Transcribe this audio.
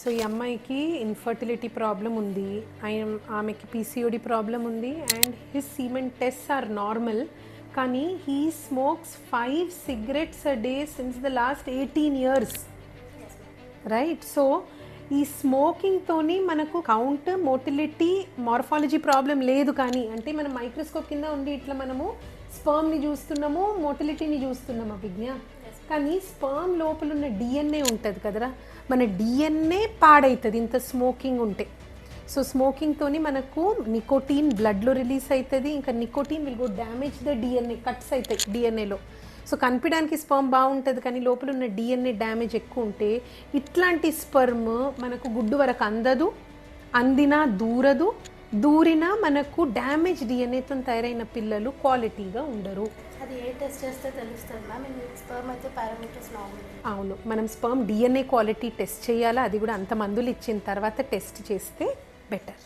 So ఈ అమ్మాయికి infertility problem ఉంది. ఆయన ఆమెకి పీసీఓడి ప్రాబ్లం ఉంది and his semen test are normal కానీ he smokes five cigarettes a day since the last eighteen years right so ఈ స్మోకింగ్తోని మనకు కౌంట్ మోటిలిటీ మార్ఫాలజీ ప్రాబ్లం లేదు కానీ అంటే మనం మైక్రోస్కోప్ కింద ఉండి ఇట్లా మనము స్పర్మ్ని చూస్తున్నాము మోటిలిటీని చూస్తున్నాము అభిజ్ఞ. కానీ స్పర్మ్ లోపల ఉన్న డిఎన్ఏ ఉంటుంది కదరా? మన డిఎన్ఏ పాడవుతుంది ఇంత స్మోకింగ్ ఉంటే. సో స్మోకింగ్తోని మనకు నికోటీన్ బ్లడ్లో రిలీజ్ అవుతుంది ఇంకా nicotine will go damage the DNA cuts అవుతాయి డిఎన్ఏలో సో కనిపించడానికి స్పర్మ్ బాగుంటుంది కానీ లోపల ఉన్న డిఎన్ఏ డ్యామేజ్ ఎక్కువ ఉంటే ఇట్లాంటి స్పర్మ్ మనకు గుడ్డు వరకు అందదు అందినా దూరదు దూరినా మనకు డ్యామేజ్ డిఎన్ఏతో తయారైన పిల్లలు క్వాలిటీగా ఉండరు. అది ఏ టెస్ట్ చేస్తే తెలుస్తుంది? మ్యామ్ స్పర్మ్ అయితే పారామీటర్స్ నార్మల్ అవును. మనం స్పర్మ్ డిఎన్ఏ క్వాలిటీ టెస్ట్ చేయాలా? అది కూడా అంత మందులు ఇచ్చిన తర్వాత టెస్ట్ చేస్తే బెటర్